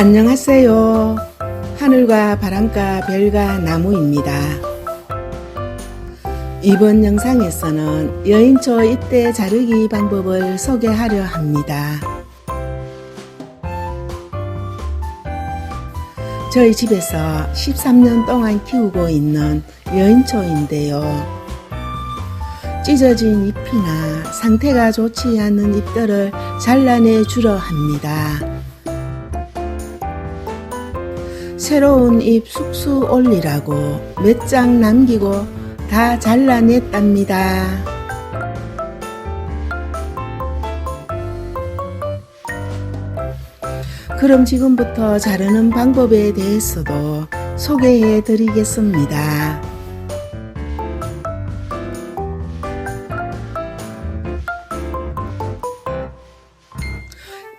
안녕하세요. 하늘과 바람과 별과 나무입니다. 이번 영상에서는 여인초 잎대 자르기 방법을 소개하려 합니다. 저희 집에서 13년 동안 키우고 있는 여인초인데요. 찢어진 잎이나 상태가 좋지 않은 잎들을 잘라내 주려 합니다. 새로운 잎 쑥쑥 올리라고 몇 장 남기고 다 잘라냈답니다. 그럼 지금부터 자르는 방법에 대해서도 소개해 드리겠습니다.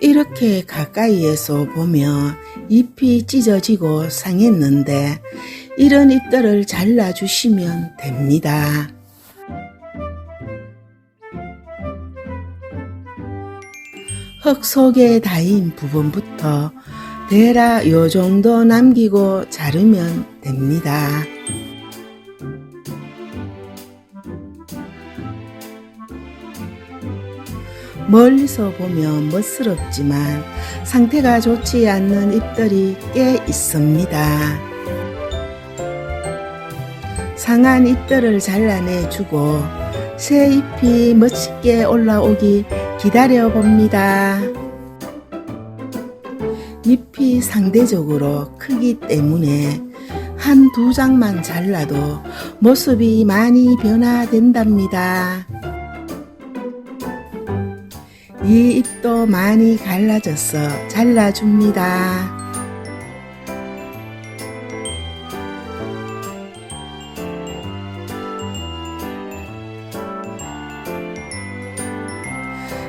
이렇게 가까이에서 보면 잎이 찢어지고 상했는데 이런 잎들을 잘라주시면 됩니다. 흙 속에 닿인 부분부터 대라 요 정도 남기고 자르면 됩니다. 멀리서 보면 멋스럽지만 상태가 좋지 않는 잎들이 꽤 있습니다. 상한 잎들을 잘라내주고 새 잎이 멋있게 올라오기 기다려 봅니다. 잎이 상대적으로 크기 때문에 한 두 장만 잘라도 모습이 많이 변화된답니다. 이 잎도 많이 갈라져서 잘라줍니다.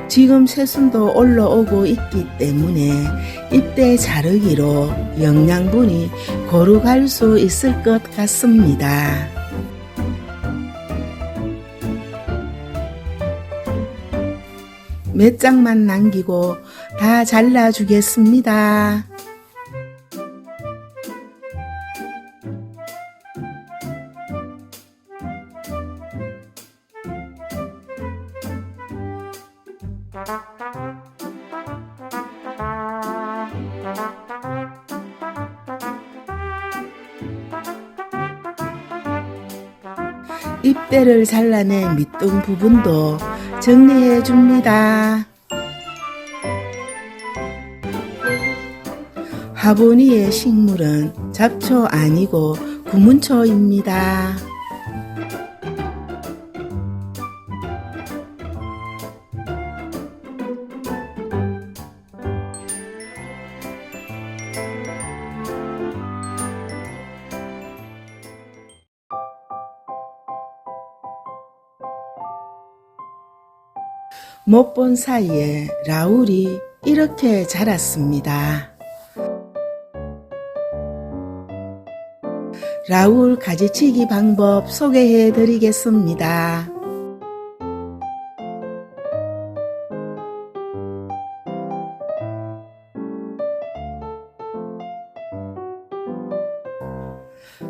지금 새순도 올라오고 있기 때문에 잎대 자르기로 영양분이 고루 갈 수 있을 것 같습니다. 몇 장만 남기고 다 잘라주겠습니다. 잎대를 잘라낸 밑둥 부분도 정리해 줍니다. 화분위의 식물은 잡초 아니고 구문초입니다. 못 본 사이에 라울이 이렇게 자랐습니다. 라울 가지치기 방법 소개해 드리겠습니다.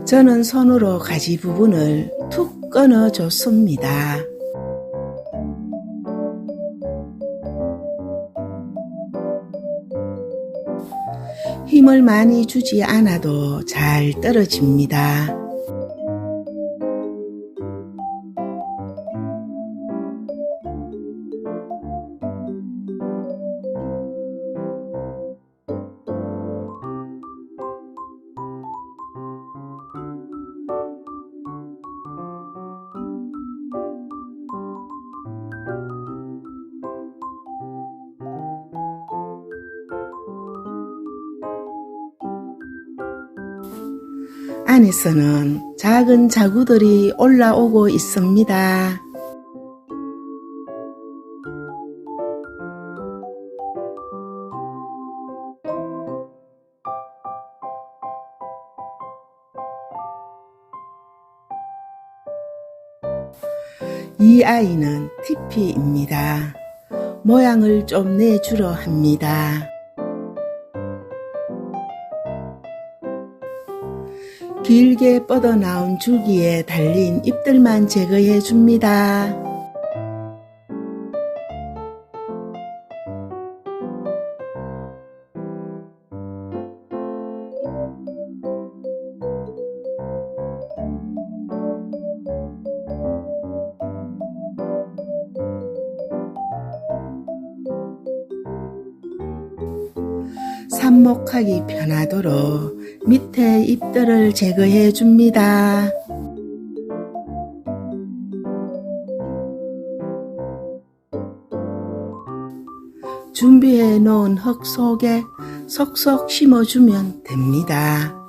저는 손으로 가지 부분을 툭 끊어 줬습니다. 힘을 많이 주지 않아도 잘 떨어집니다. 안에서는 작은 자구들이 올라오고 있습니다. 이 아이는 티피입니다. 모양을 좀 내주려 합니다. 길게 뻗어나온 줄기에 달린 잎들만 제거해 줍니다. 삽목하기 편하도록 밑에 잎들을 제거해 줍니다. 준비해 놓은 흙 속에 속속 심어주면 됩니다.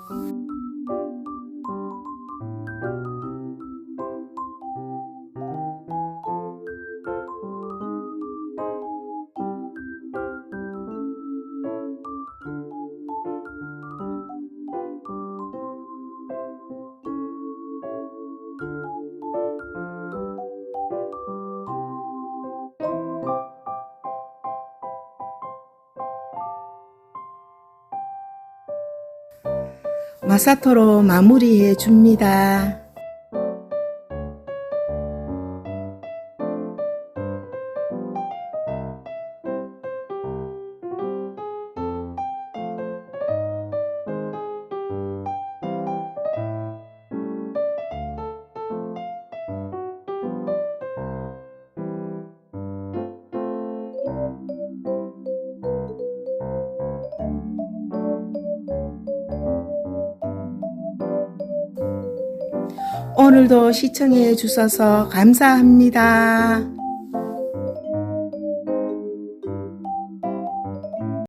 마사토로 마무리해 줍니다. 오늘도 시청해 주셔서 감사합니다.